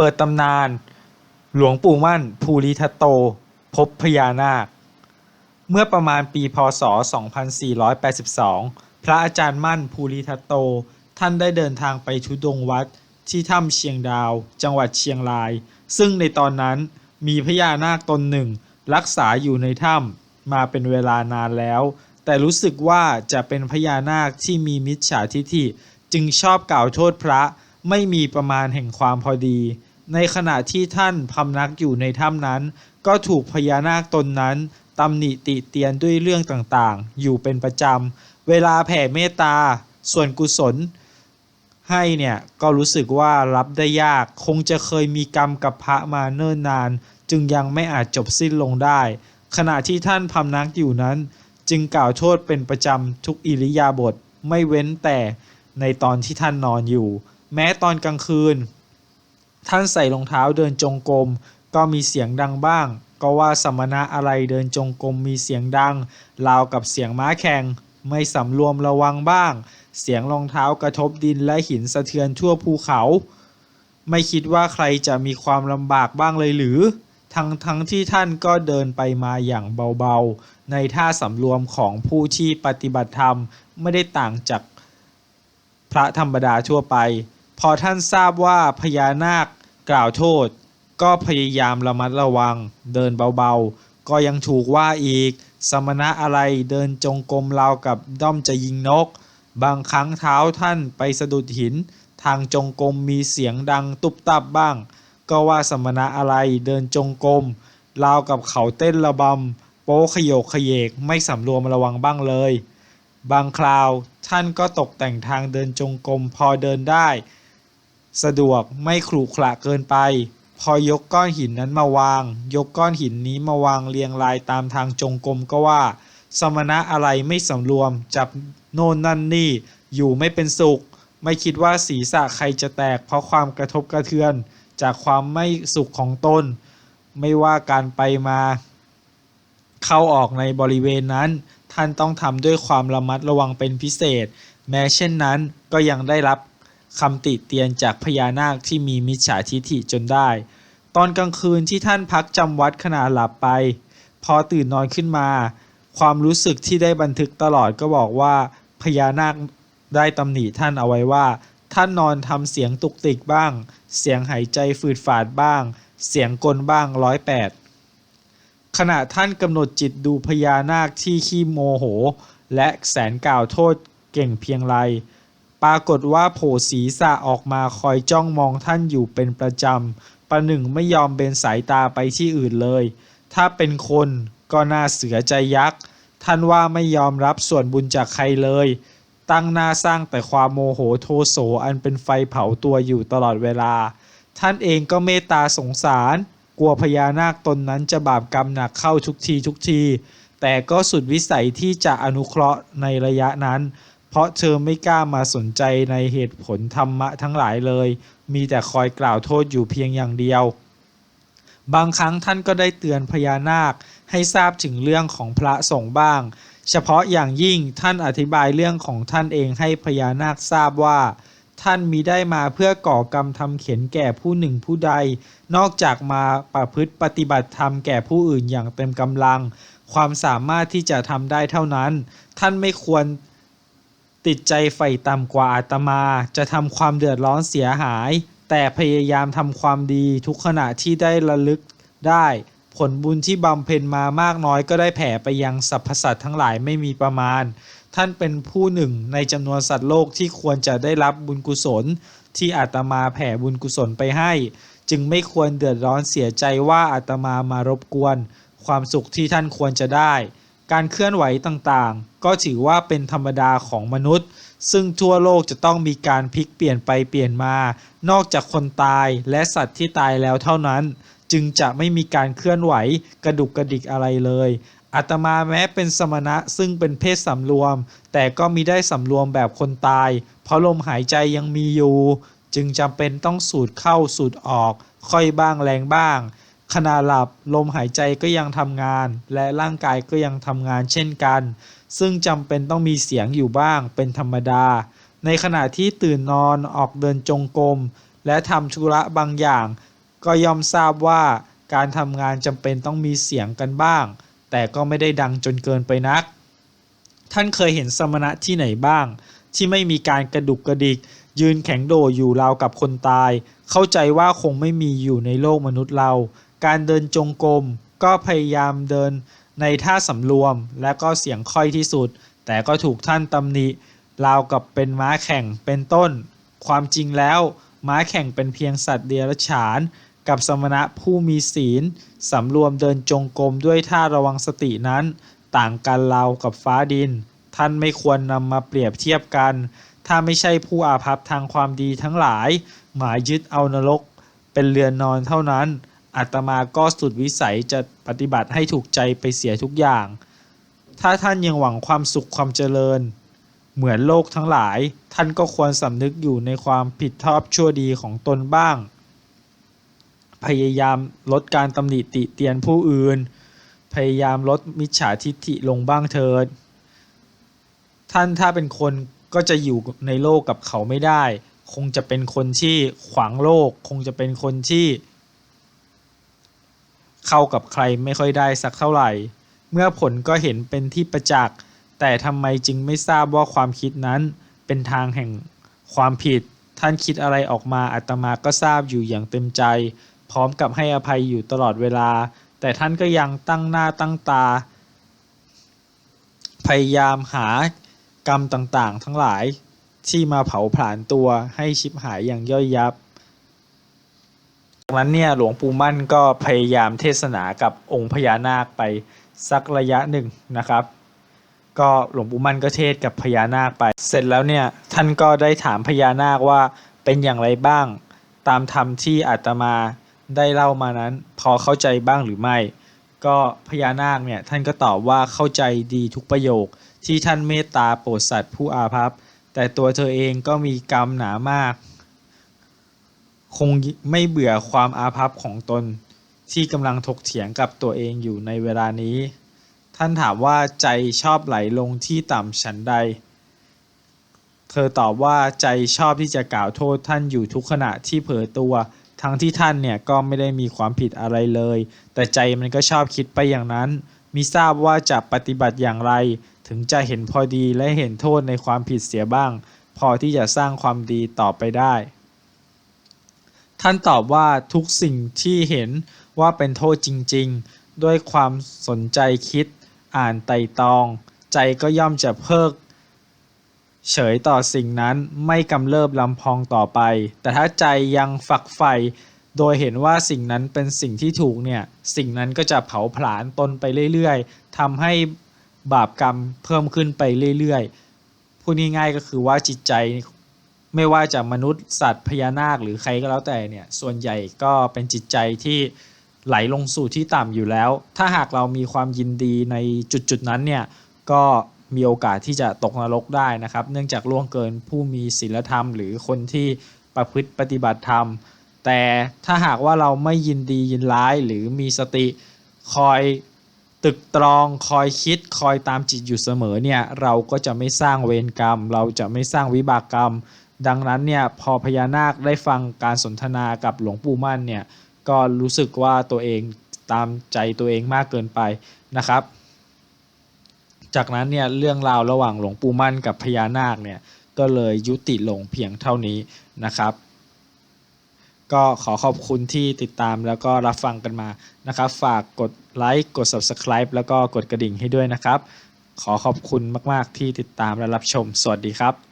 ปิดตำนาน หลวงปู่มั่น ภูริทัตโต พบพญานาค เมื่อประมาณปีพศ 2482 พระอาจารย์มั่นภูริทัตโต ท่านได้เดินทางไปทุดงวัดที่ถ้ำเชียงดาว จังหวัดเชียงราย ซึ่งในตอนนั้นมีพญานาคตนหนึ่ง รักษาอยู่ในถ้ำมาเป็นเวลานานแล้ว แต่รู้สึกว่าจะเป็นพญานาคที่มีมิจฉาทิฐิจึงชอบกล่าวโทษพระไม่มีประมาณแห่งความพอดี ในขณะที่ท่านพำนักอยู่ในถ้ำนั้น ก็ถูกพญานาคตนนั้นตำหนิติเตียนด้วยเรื่องต่างๆ อยู่เป็นประจำ เวลาแผ่เมตตา ส่วนกุศล ให้เนี่ย ก็รู้สึกว่ารับได้ยาก คงจะเคยมีกรรมกับพระมาเนิ่นนาน จึงยังไม่อาจจบสิ้นลงได้ ขณะที่ท่านพำนักอยู่นั้น จึงกล่าวโทษเป็นประจำทุกอิริยาบถไม่เว้นแต่ในตอนที่ท่านนอนอยู่ แม้ตอนกลางคืน ท่านใส่รองเท้าเดินจงกรมก็มีเสียงดังบ้าง ก็ว่าสมณะอะไรเดินจงกรมมีเสียงดังราวกับเสียงม้าแข่งไม่สำรวมระวังบ้าง เสียงรองเท้ากระทบดินและหินสะเทือนทั่วภูเขา ไม่คิดว่าใครจะมีความลำบากบ้างเลยหรือ ทั้งทั้งที่ท่านก็เดินไปมาอย่างเบาๆ ในท่าสำรวมของผู้ที่ปฏิบัติธรรมไม่ได้ต่างจากพระธรรมดาทั่วไป พอท่านทราบว่าพญานาคกล่าวโทษ ก็พยายามระมัดระวัง เดินเบาๆ ก็ยังถูกว่าอีก สมณะอะไรเดินจงกรมราวกับด้อมจะยิงนก บางครั้งเท้าท่านไปสะดุดหิน ทางจงกรมมีเสียงดังตุบตับบ้าง ก็ว่าสมณะอะไรเดินจงกรมราวกับเขาเต้นระบำโป๊ขยโยกขยเยกไม่สำรวมระวังบ้างเลย บางคราวท่านก็ตกแต่งทางเดินจงกรมพอเดินได้ สะดวกไม่ขรุขระเกินไป พอยกก้อนหินนั้นมาวาง ยกก้อนหินนี้มาวางเรียงรายตามทางจงกรมก็ว่า สมณะอะไรไม่สำรวมจับโน่นนั่นนี่อยู่ไม่เป็นสุข ไม่คิดว่าศีรษะใครจะแตก เพราะความกระทบกระเทือน จากความไม่สุขของตนไม่ว่าการไปมา เข้าออกในบริเวณนั้น ท่านต้องทำด้วยความระมัดระวังเป็นพิเศษ แม้เช่นนั้นก็ยังได้รับ คำติเตียนจากพญานาคที่มีมิจฉาทิฐิจนได้ ตอนกลางคืนที่ท่านพักจำวัดขณะหลับไป พอตื่นนอนขึ้นมา ความรู้สึกที่ได้บันทึกตลอดก็บอกว่า พญานาคได้ตำหนิท่านเอาไว้ว่า ท่านนอนทำเสียงตุกติกบ้าง เสียงหายใจฝืดฝาดบ้าง เสียงกลบ้างร้อยแปดขณะท่านกำหนดจิตดูพญานาคที่ขี้โมโห และแสนกล่าวโทษเก่งเพียงไร ปรากฏว่าโผศีรษะออกมาคอยจ้องมองท่านอยู่เป็นประจำ ประหนึ่งไม่ยอมเบนสายตาไปที่อื่นเลย ถ้าเป็นคนก็น่าเสือใจยักษ์ ท่านว่าไม่ยอมรับส่วนบุญจากใครเลย ตั้งหน้าสร้างแต่ความโมโหโทโสอันเป็นไฟเผาตัวอยู่ตลอดเวลา ท่านเองก็เมตตาสงสาร กลัวพญานาคตนนั้นจะบาปกรรมหนักเข้าทุกทีทุกที แต่ก็สุดวิสัยที่จะอนุเคราะห์ในระยะนั้น เพราะเธอไม่กล้ามาสนใจในเหตุผลธรรมะทั้งหลายเลย มีแต่คอยกล่าวโทษอยู่เพียงอย่างเดียว บางครั้งท่านก็ได้เตือนพญานาคให้ทราบถึงเรื่องของพระสงฆ์บ้าง เฉพาะอย่างยิ่งท่านอธิบายเรื่องของท่านเองให้พญานาคทราบว่า ท่านมีได้มาเพื่อก่อกรรมทำเข็นแก่ผู้หนึ่งผู้ใด นอกจากมาประพฤติปฏิบัติธรรมแก่ผู้อื่นอย่างเต็มกำลัง ความสามารถที่จะทำได้เท่านั้น ท่านไม่ควร ติดใจใฝ่ต่ำกว่าอาตมาจะทำความเดือดร้อนเสียหาย แต่พยายามทำความดีทุกขณะที่ได้ระลึกได้ ผลบุญที่บำเพ็ญมามากน้อยก็ได้แผ่ไปยังสรรพสัตว์ทั้งหลายไม่มีประมาณ ท่านเป็นผู้หนึ่งในจำนวนสัตว์โลกที่ควรจะได้รับบุญกุศล ที่อาตมาแผ่บุญกุศลไปให้ จึงไม่ควรเดือดร้อนเสียใจว่าอาตมามารบกวน ความสุขที่ท่านควรจะได้ การเคลื่อนไหวต่างๆ ก็ถือว่าเป็นธรรมดาของมนุษย์ ซึ่งทั่วโลกจะต้องมีการพลิกเปลี่ยนไปเปลี่ยนมา นอกจากคนตายและสัตว์ที่ตายแล้วเท่านั้น จึงจะไม่มีการเคลื่อนไหวกระดุกกระดิกอะไรเลยอาตมาแม้เป็นสมณะซึ่งเป็นเพศสำรวม แต่ก็มิได้สำรวมแบบคนตาย เพราะลมหายใจยังมีอยู่ จึงจำเป็นต้องสูดเข้าสูดออก ค่อยบ้างแรงบ้าง ขณะหลับลมหายใจก็ยังทำงาน และร่างกายก็ยังทำงานเช่นกัน ซึ่งจำเป็นต้องมีเสียงอยู่บ้างเป็นธรรมดา ในขณะที่ตื่นนอนออกเดินจงกรมและทำธุระบางอย่าง ก็ยอมทราบว่าการทำงานจำเป็นต้องมีเสียงกันบ้าง แต่ก็ไม่ได้ดังจนเกินไปนัก ท่านเคยเห็นสมณะที่ไหนบ้าง ที่ไม่มีการกระดุกกระดิก ยืนแข็งโดอยู่ราวกับคนตาย เข้าใจว่าคงไม่มีอยู่ในโลกมนุษย์เรา การเดินจงกรมก็พยายามเดินในท่าสำรวมและก็เสียงค่อยที่สุด แต่ก็ถูกท่านตำหนิราวกับเป็นม้าแข่งเป็นต้น ความจริงแล้วม้าแข่งเป็นเพียงสัตว์เดรัจฉาน กับสมณะผู้มีศีลสำรวมเดินจงกรมด้วยท่าระวังสตินั้น ต่างกันราวกับฟ้าดิน ท่านไม่ควรนำมาเปรียบเทียบกัน ถ้าไม่ใช่ผู้อาภัพทางความดีทั้งหลาย หมายยึดเอานรกเป็นเรือนนอนเท่านั้น อาตมาก็สุดวิสัยจะปฏิบัติให้ถูกใจไปเสียทุกอย่าง ถ้าท่านยังหวังความสุขความเจริญ เหมือนโลกทั้งหลาย ท่านก็ควรสำนึกอยู่ในความผิดชอบชั่วดีของตนบ้าง พยายามลดการตำหนิติเตียนผู้อื่น พยายามลดมิจฉาทิฐิลงบ้างเถิด ท่านถ้าเป็นคนก็จะอยู่ในโลกกับเขาไม่ได้ คงจะเป็นคนที่ขวางโลก คงจะเป็นคนที่ เข้ากับใครไม่ค่อยได้สักเท่าไหร่ เมื่อผลก็เห็นเป็นที่ประจักษ์แต่ทำไมจึงไม่ทราบว่าความคิดนั้นเป็นทางแห่งความผิด ท่านคิดอะไรออกมาอาตมาก็ทราบอยู่อย่างเต็มใจ พร้อมกับให้อภัยอยู่ตลอดเวลา แต่ท่านก็ยังตั้งหน้าตั้งตา พยายามหากรรมต่างๆ ทั้งหลายที่มาเผาผลาญตัวให้ชิบหายอย่างย่อยยับากนั้นเนี่ยหลวงปู่มั่นก็พยายามเทศนากับองค์พญานาคไปสักระยะหนึ่งนะครับ ก็หลวงปู่มั่นก็เทศกับพญานาคไป เสร็จแล้วเนี่ยท่านก็ได้ถามพญานาคว่าเป็นอย่างไรบ้าง ตามธรรมที่อาตมาได้เล่ามานั้น พอเข้าใจบ้างหรือไม่ ก็พญานาคเนี่ยท่านก็ตอบว่าเข้าใจดีทุกประโยคที่ท่านเมตตาโปรดสัตว์ผู้อาภัพแต่ตัวเธอเองก็มีกรรมหนามาก คงไม่เบื่อความอาภัพของตน ที่กำลังถกเถียงกับตัวเองอยู่ในเวลานี้ ท่านถามว่าใจชอบไหลลงที่ต่ำฉันใด เธอตอบว่าใจชอบที่จะกล่าวโทษท่านอยู่ทุกขณะที่เผลอตัว ทั้งที่ท่านเนี่ยก็ไม่ได้มีความผิดอะไรเลย แต่ใจมันก็ชอบคิดไปอย่างนั้นมิทราบว่าจะปฏิบัติอย่างไร ถึงจะเห็นพอดีและเห็นโทษในความผิดเสียบ้าง พอที่จะสร้างความดีต่อไปได้ ท่านตอบว่าทุกสิ่งที่เห็นว่าเป็นโทษจริงๆ ด้วยความสนใจคิดอ่านไต่ตอง ใจก็ย่อมจะเพิก เฉยต่อสิ่งนั้นไม่กำเริบลำพองต่อไป แต่ถ้าใจยังฝักใฝ่โดยเห็นว่าสิ่งนั้นเป็นสิ่งที่ถูกเนี่ยสิ่งนั้นก็จะเผาผลาญตนไปเรื่อยๆทำให้บาปกรรมเพิ่มขึ้นไปเรื่อยๆพูดง่ายๆก็คือว่าจิตใจ ไม่ว่าจะมนุษย์สัตว์พญานาคหรือใครก็แล้วแต่เนี่ยส่วนใหญ่ก็เป็นจิตใจที่ไหลลงสู่ที่ต่ำอยู่แล้ว ถ้าหากเรามีความยินดีในจุดๆนั้นเนี่ยก็มีโอกาสที่จะตกนรกได้นะครับ เนื่องจากล่วงเกินผู้มีศีลธรรม หรือคนที่ประพฤติปฏิบัติธรรม แต่ถ้าหากว่าเราไม่ยินดียินร้ายหรือมีสติคอยตึกตรองคอยคิดคอยตามจิตอยู่เสมอเนี่ยเราก็จะไม่สร้างเวรกรรม เราจะไม่สร้างวิบากกรรม ดังนั้นเนี่ยพอพญานาคได้ฟังการสนทนากับหลวงปู่มั่นเนี่ยก็รู้สึกว่าตัวเองตามใจตัวเองมากเกินไปนะครับ จากนั้นเนี่ยเรื่องราวระหว่างหลวงปู่มั่นกับพญานาคเนี่ยก็เลยยุติลงเพียงเท่านี้นะครับ ก็ขอขอบคุณที่ติดตามแล้วก็รับฟังกันมานะครับ ฝากกดไลค์กด Subscribe แล้วก็กดกระดิ่งให้ด้วยนะครับ ขอขอบคุณมาก ๆ ที่ติดตามและรับชม สวัสดีครับ